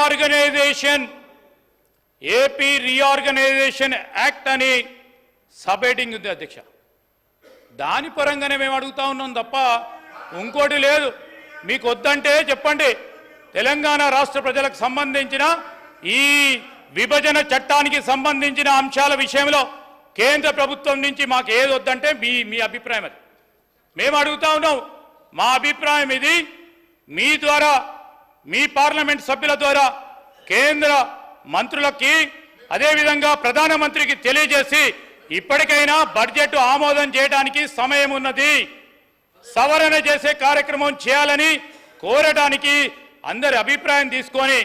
Reorganisation AP reorganisation act అని సబేటింగ్ ఉంది అధ్యక్ష. దాని పరంగానే మేము అడుగుతా ఉన్నాం తప్ప ఇంకోటి లేదు. మీకు వద్దంటే చెప్పండి. తెలంగాణ రాష్ట్ర ప్రజలకు సంబంధించిన ఈ విభజన చట్టానికి సంబంధించిన అంశాల విషయంలో కేంద్ర ప్రభుత్వం నుంచి మాకు ఏది వద్దంటే మీ మీ అభిప్రాయం అది. మేము అడుగుతా ఉన్నాం. మా అభిప్రాయం ఇది. మీ ద్వారా మీ పార్లమెంట్ సభ్యుల ద్వారా కేంద్ర మంత్రులకి అదేవిధంగా ప్రధానమంత్రికి తెలియజేసి ఇప్పటికైనా బడ్జెట్ ఆమోదం చేయడానికి సమయం ఉన్నది. సవరణ చేసే కార్యక్రమం చేయాలని కోరడానికి అందరి అభిప్రాయం తీసుకొని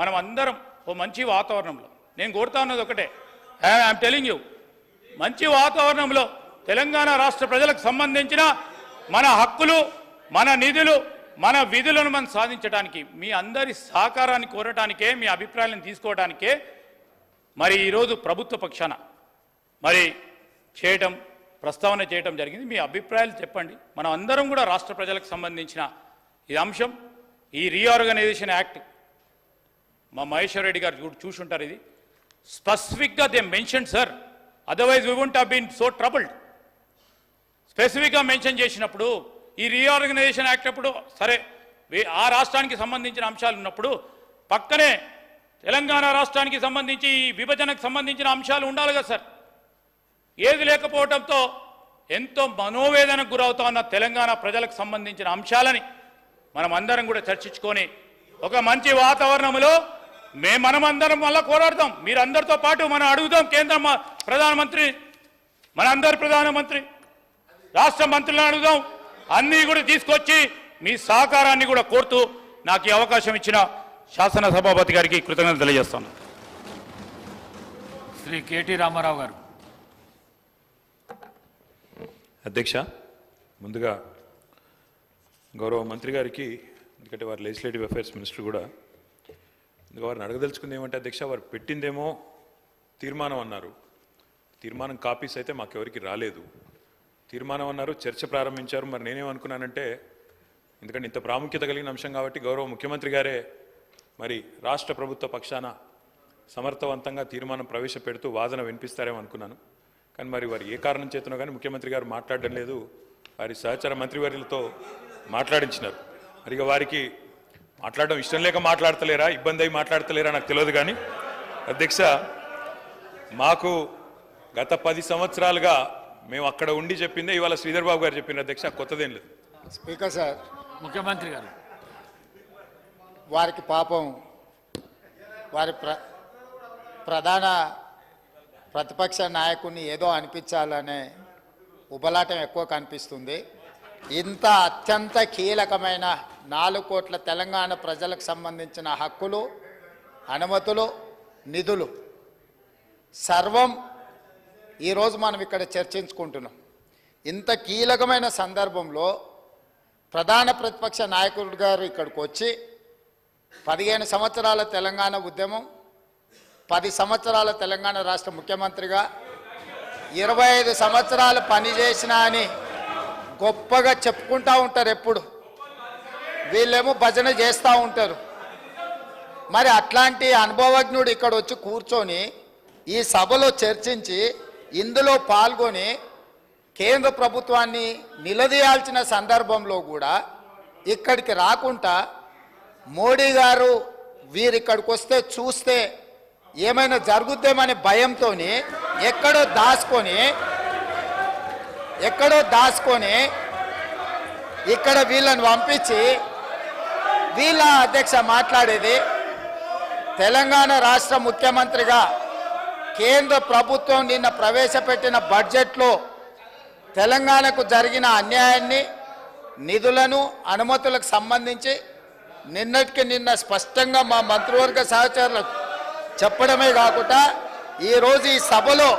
మనం అందరం ఓ మంచి వాతావరణంలో నేను కోరుతా ఉన్నది ఒకటే. ఐఎమ్ టెలింగ్ యూ మంచి వాతావరణంలో తెలంగాణ రాష్ట్ర ప్రజలకు సంబంధించిన మన హక్కులు మన నిధులు మన విధులను మనం సాధించడానికి మీ అందరి సహకారాన్ని కోరటానికే మీ అభిప్రాయాలను తీసుకోవడానికే మరి ఈరోజు ప్రభుత్వ పక్షాన మరి చేయటం ప్రస్తావన చేయటం జరిగింది. మీ అభిప్రాయాలు చెప్పండి. మనం అందరం కూడా రాష్ట్ర ప్రజలకు సంబంధించిన ఈ అంశం ఈ రీఆర్గనైజేషన్ యాక్ట్ మా మహేశ్వర్ రెడ్డి గారు చూ- చూసుంటారు ఇది. స్పెసిఫిక్గా they mention sir. Otherwise we won't హీన్ so troubled స్పెసిఫిక్గా మెన్షన్ చేసినప్పుడు ఈ రీఆర్గనైజేషన్ యాక్ట్ అప్పుడు సరే ఆ రాష్ట్రానికి సంబంధించిన అంశాలు ఉన్నప్పుడు పక్కనే తెలంగాణ రాష్ట్రానికి సంబంధించి ఈ విభజనకు సంబంధించిన అంశాలు ఉండాలి కదా సార్. ఏది లేకపోవడంతో ఎంతో మనోవేదనకు గురవుతా ఉన్న తెలంగాణ ప్రజలకు సంబంధించిన అంశాలని మనం అందరం కూడా చర్చించుకొని ఒక మంచి వాతావరణంలో మేము మనమందరం మళ్ళీ పోరాడతాం. మీరందరితో పాటు మనం అడుగుదాం కేంద్ర ప్రధానమంత్రి మన అందరి ప్రధానమంత్రి రాష్ట్ర మంత్రులను అడుగుదాం. అన్నీ కూడా తీసుకొచ్చి మీ సహకారాన్ని కూడా కోరుతూ నాకు ఈ అవకాశం ఇచ్చిన శాసన సభాపతి గారికి కృతజ్ఞతలు తెలియజేస్తాను. శ్రీ కేటీ రామారావు గారు. అధ్యక్ష ముందుగా గౌరవ మంత్రి గారికి ఎందుకంటే వారు లెజిస్లేటివ్ అఫైర్స్ మినిస్టర్ కూడా ఇందుకు వారిని అడగదలుచుకుంది ఏమంటే అధ్యక్ష వారు పెట్టిందేమో తీర్మానం అన్నారు. తీర్మానం కాపీస్ అయితే మాకెవరికి రాలేదు. తీర్మానం అన్నారు చర్చ ప్రారంభించారు. మరి నేనేమనుకున్నానంటే ఎందుకంటే ఇంత ప్రాముఖ్యత కలిగిన అంశం కాబట్టి గౌరవ ముఖ్యమంత్రి గారే మరి రాష్ట్ర ప్రభుత్వ పక్షాన సమర్థవంతంగా తీర్మానం ప్రవేశపెడుతూ వాదన వినిపిస్తారేమో అనుకున్నాను. కానీ మరి వారు ఏ కారణం చేతనో కానీ ముఖ్యమంత్రి గారు మాట్లాడడం లేదు. వారి సహచర మంత్రివర్యులతో మాట్లాడించినారు. మరి ఇక వారికి మాట్లాడడం ఇష్టం లేక మాట్లాడతలేరా ఇబ్బంది అయి మాట్లాడతలేరా నాకు తెలియదు కానీ అధ్యక్ష మాకు గత పది సంవత్సరాలుగా మేము అక్కడ ఉండి చెప్పిందే ఇవాళ శ్రీధర్ బాబు గారు చెప్పిన అధ్యక్ష కొత్తదేం లేదు. Speaker sir. ముఖ్యమంత్రి గారు. వారికి పాపం. వారి ప్ర ప్రధాన ప్రతిపక్ష నాయకుడిని ఏదో అనిపించాలనే ఉబలాటం ఎక్కువ కనిపిస్తుంది. ఇంత అత్యంత కీలకమైన నాలుగు కోట్ల తెలంగాణ ప్రజలకు సంబంధించిన హక్కులు అనుమతులు నిధులు. సర్వం ఈరోజు మనం ఇక్కడ చర్చించుకుంటున్నాం. ఇంత కీలకమైన సందర్భంలో ప్రధాన ప్రతిపక్ష నాయకుడు గారు ఇక్కడికి వచ్చి పదిహేను సంవత్సరాల తెలంగాణ ఉద్యమం పది సంవత్సరాల తెలంగాణ రాష్ట్ర ముఖ్యమంత్రిగా ఇరవై ఐదు సంవత్సరాలు పనిచేసిన అని గొప్పగా చెప్పుకుంటూ ఉంటారు ఎప్పుడు. వీళ్ళేమో భజన చేస్తూ ఉంటారు. మరి అట్లాంటి అనుభవజ్ఞుడు ఇక్కడ వచ్చి కూర్చొని ఈ సభలో చర్చించి ఇందులో పాల్గొని కేంద్ర ప్రభుత్వాన్ని నిలదీయాల్సిన సందర్భంలో కూడా ఇక్కడికి రాకుండా మోడీ గారు వీరిక్కడికి వస్తే చూస్తే ఏమైనా జరుగుద్దేమనే భయంతో ఎక్కడో దాచుకొని ఎక్కడో దాచుకొని ఇక్కడ వీళ్ళని పంపించి వీళ్ళ అధ్యక్ష మాట్లాడేది తెలంగాణ రాష్ట్ర ముఖ్యమంత్రిగా కేంద్ర ప్రభుత్వం నిన్న ప్రవేశపెట్టిన బడ్జెట్లో తెలంగాణకు జరిగిన అన్యాయాన్ని నిధులను అనుమతులకు సంబంధించి నిన్నటికి నిన్న స్పష్టంగా మా మంత్రివర్గ సహచరులకు చెప్పడమే కాకుండా ఈరోజు ఈ సభలో